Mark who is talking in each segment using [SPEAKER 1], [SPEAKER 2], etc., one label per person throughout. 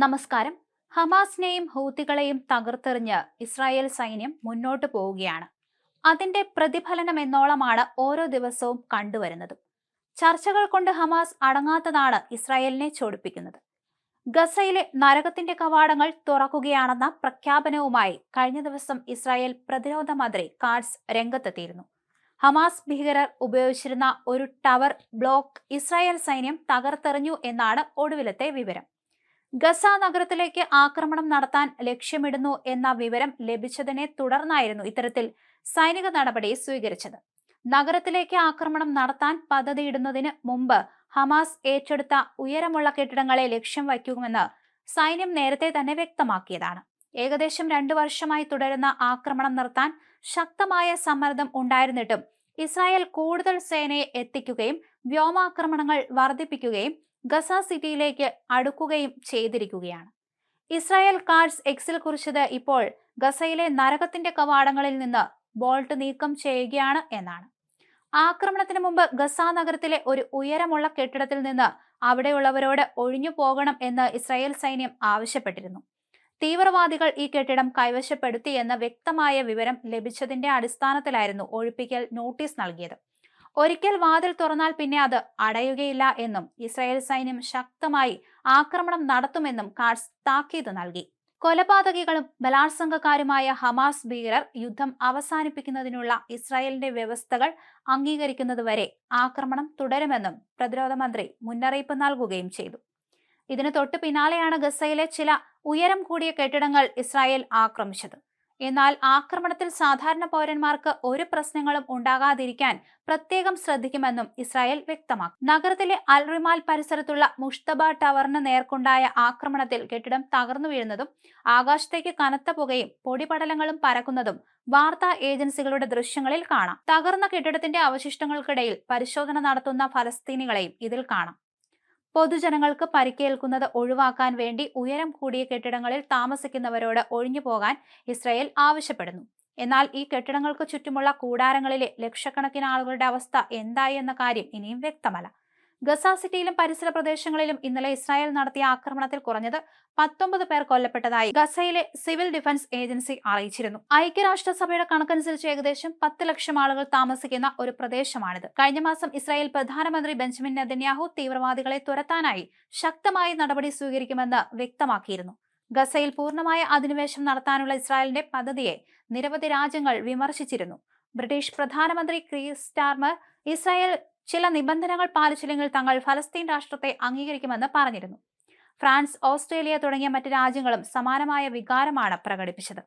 [SPEAKER 1] നമസ്കാരം. ഹമാസിനെയും ഹൂത്തികളെയും തകർത്തെറിഞ്ഞ് ഇസ്രായേൽ സൈന്യം മുന്നോട്ട് പോവുകയാണ്. അതിന്റെ പ്രതിഫലനം എന്നോളമാണ് ഓരോ ദിവസവും കണ്ടുവരുന്നത്. ചർച്ചകൾ കൊണ്ട് ഹമാസ് അടങ്ങാത്തതാണ് ഇസ്രായേലിനെ ചൊടിപ്പിക്കുന്നത്. ഗസയിലെ നരകത്തിന്റെ കവാടങ്ങൾ തുറക്കുകയാണെന്ന പ്രഖ്യാപനവുമായി കഴിഞ്ഞ ദിവസം ഇസ്രായേൽ പ്രതിരോധ മന്ത്രി കാർഡ്സ് രംഗത്തെത്തിയിരുന്നു. ഹമാസ് ഭീകരർ ഉപയോഗിച്ചിരുന്ന ഒരു ടവർ ബ്ലോക്ക് ഇസ്രായേൽ സൈന്യം തകർത്തെറിഞ്ഞു എന്നാണ് ഒടുവിലത്തെ വിവരം. ഗസ നഗരത്തിലേക്ക് ആക്രമണം നടത്താൻ ലക്ഷ്യമിടുന്നു എന്ന വിവരം ലഭിച്ചതിനെ തുടർന്നായിരുന്നു ഇത്തരത്തിൽ സൈനിക നടപടി സ്വീകരിച്ചത്. നഗരത്തിലേക്ക് ആക്രമണം നടത്താൻ പദ്ധതിയിടുന്നതിന് മുമ്പ് ഹമാസ് ഏറ്റെടുത്ത ഉയരമുള്ള കെട്ടിടങ്ങളെ ലക്ഷ്യം വയ്ക്കുമെന്ന് സൈന്യം നേരത്തെ തന്നെ വ്യക്തമാക്കിയതാണ്. ഏകദേശം രണ്ടു വർഷമായി തുടരുന്ന ആക്രമണം നിർത്താൻ ശക്തമായ സമ്മർദ്ദം ഉണ്ടായിരുന്നിട്ടും ഇസ്രായേൽ കൂടുതൽ സേനയെ എത്തിക്കുകയും വ്യോമാക്രമണങ്ങൾ വർദ്ധിപ്പിക്കുകയും ഗസ സിറ്റിയിലേക്ക് അടുക്കുകയും ചെയ്തിരിക്കുകയാണ്. ഇസ്രായേൽ കാർഡ്സ് എക്സിൽ കുറിച്ചത് ഇപ്പോൾ ഗസയിലെ നരകത്തിന്റെ കവാടങ്ങളിൽ നിന്ന് ബോൾട്ട് നീക്കം ചെയ്യുകയാണ് എന്നാണ്. ആക്രമണത്തിന് മുമ്പ് ഗസ നഗരത്തിലെ ഒരു ഉയരമുള്ള കെട്ടിടത്തിൽ നിന്ന് അവിടെയുള്ളവരോട് ഒഴിഞ്ഞു പോകണം എന്ന് ഇസ്രായേൽ സൈന്യം ആവശ്യപ്പെട്ടിരുന്നു. തീവ്രവാദികൾ ഈ കെട്ടിടം കൈവശപ്പെടുത്തി എന്ന വ്യക്തമായ വിവരം ലഭിച്ചതിന്റെ അടിസ്ഥാനത്തിലായിരുന്നു ഒഴിപ്പിക്കൽ നോട്ടീസ് നൽകിയത്. ഒരിക്കൽ വാതിൽ തുറന്നാൽ പിന്നെ അത് അടയുകയില്ല എന്നും ഇസ്രായേൽ സൈന്യം ശക്തമായി ആക്രമണം നടത്തുമെന്നും കാർഡ്സ് താക്കീത് നൽകി. കൊലപാതകികളും ബലാത്സംഗക്കാരുമായ ഹമാസ് ഭീകരർ യുദ്ധം അവസാനിപ്പിക്കുന്നതിനുള്ള ഇസ്രായേലിന്റെ വ്യവസ്ഥകൾ അംഗീകരിക്കുന്നതുവരെ ആക്രമണം തുടരുമെന്നും പ്രതിരോധ മന്ത്രി മുന്നറിയിപ്പ് നൽകുകയും ചെയ്തു. ഇതിന് തൊട്ടു പിന്നാലെയാണ് ഗസയിലെ ചില ഉയരം കൂടിയ കെട്ടിടങ്ങൾ ഇസ്രായേൽ ആക്രമിച്ചത്. എന്നാൽ ആക്രമണത്തിൽ സാധാരണ പൗരന്മാർക്ക് ഒരു പ്രശ്നങ്ങളും ഉണ്ടാകാതിരിക്കാൻ പ്രത്യേകം ശ്രദ്ധിക്കുമെന്നും ഇസ്രായേൽ വ്യക്തമാക്കി. നഗരത്തിലെ അൽറിമാൽ പരിസരത്തുള്ള മുഷ്തബ ടവറിന് നേർക്കുണ്ടായ ആക്രമണത്തിൽ കെട്ടിടം തകർന്നു വീഴുന്നതും ആകാശത്തേക്ക് കനത്ത പുകയും പൊടിപടലങ്ങളും പരക്കുന്നതും വാർത്താ ഏജൻസികളുടെ ദൃശ്യങ്ങളിൽ കാണാം. തകർന്ന കെട്ടിടത്തിന്റെ അവശിഷ്ടങ്ങൾക്കിടയിൽ പരിശോധന നടത്തുന്ന ഫലസ്തീനികളെയും ഇതിൽ കാണാം. പൊതുജനങ്ങൾക്ക് പരിക്കേൽക്കുന്നത് ഒഴിവാക്കാൻ വേണ്ടി ഉയരം കൂടിയ കെട്ടിടങ്ങളിൽ താമസിക്കുന്നവരോട് ഒഴിഞ്ഞു പോകാൻ ഇസ്രയേൽ ആവശ്യപ്പെടുന്നു. എന്നാൽ ഈ കെട്ടിടങ്ങൾക്ക് ചുറ്റുമുള്ള കൂടാരങ്ങളിലെ ലക്ഷക്കണക്കിന് ആളുകളുടെ അവസ്ഥ എന്തായി എന്ന കാര്യം ഇനിയും വ്യക്തമല്ല. ഗസ സിറ്റിയിലും പരിസര പ്രദേശങ്ങളിലും ഇന്നലെ ഇസ്രായേൽ നടത്തിയ ആക്രമണത്തിൽ കുറഞ്ഞത് പത്തൊമ്പത് പേർ കൊല്ലപ്പെട്ടതായി ഗസയിലെ സിവിൽ ഡിഫൻസ് ഏജൻസി അറിയിച്ചിരുന്നു. ഐക്യരാഷ്ട്രസഭയുടെ കണക്കനുസരിച്ച് ഏകദേശം പത്ത് ലക്ഷം ആളുകൾ താമസിക്കുന്ന ഒരു പ്രദേശമാണിത്. കഴിഞ്ഞ മാസം ഇസ്രായേൽ പ്രധാനമന്ത്രി ബെഞ്ചമിൻ നെതന്യാഹു തീവ്രവാദികളെ തുരത്താനായി ശക്തമായി നടപടി സ്വീകരിക്കുമെന്ന് വ്യക്തമാക്കിയിരുന്നു. ഗസയിൽ പൂർണമായ അധിനിവേശം നടത്താനുള്ള ഇസ്രായേലിന്റെ പദ്ധതിയെ നിരവധി രാജ്യങ്ങൾ വിമർശിച്ചിരുന്നു. ബ്രിട്ടീഷ് പ്രധാനമന്ത്രി ക്രീസ് സ്റ്റാർമർ ഇസ്രായേൽ ചില നിബന്ധനകൾ പാലിച്ചില്ലെങ്കിൽ തങ്ങൾ ഫലസ്തീൻ രാഷ്ട്രത്തെ അംഗീകരിക്കുമെന്ന് പറഞ്ഞിരുന്നു. ഫ്രാൻസ് ഓസ്ട്രേലിയ തുടങ്ങിയ മറ്റ് രാജ്യങ്ങളും സമാനമായ വികാരമാണ് പ്രകടിപ്പിച്ചത്.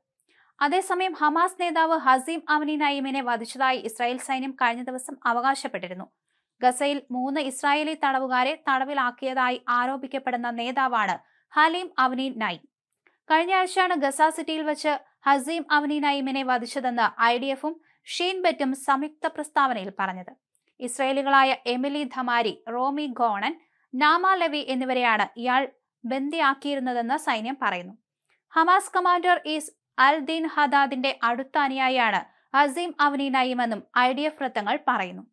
[SPEAKER 1] അതേസമയം ഹമാസ് നേതാവ് ഹസീം അവനി നയിമിനെ വധിച്ചതായി ഇസ്രായേൽ സൈന്യം കഴിഞ്ഞ ദിവസം അവകാശപ്പെട്ടിരുന്നു. ഗസയിൽ മൂന്ന് ഇസ്രായേലി തടവുകാരെ തടവിലാക്കിയതായി ആരോപിക്കപ്പെടുന്ന നേതാവാണ് ഹലീം അവനി നൈ കഴിഞ്ഞ ആഴ്ചയാണ് ഗസ സിറ്റിയിൽ വെച്ച് ഹസീം അവനി നൈമിനെ വധിച്ചതെന്ന് ഐ ഡി എഫും ഷീൻ ബെറ്റും സംയുക്ത പ്രസ്താവനയിൽ പറഞ്ഞത്. ഇസ്രയേലികളായ എമിലി ധമാരി റോമി ഗോണൻ നാമ ലവി എന്നിവരെയാണ് ഇയാൾ ബന്ദിയാക്കിയിരുന്നതെന്ന് സൈന്യം പറയുന്നു. Hamas commander Izz al Din ഹദാദിന്റെ അടുത്ത അനുയായിയാണ് Azeem Avani നയിമെന്നും I D F വൃത്തങ്ങൾ പറയുന്നു.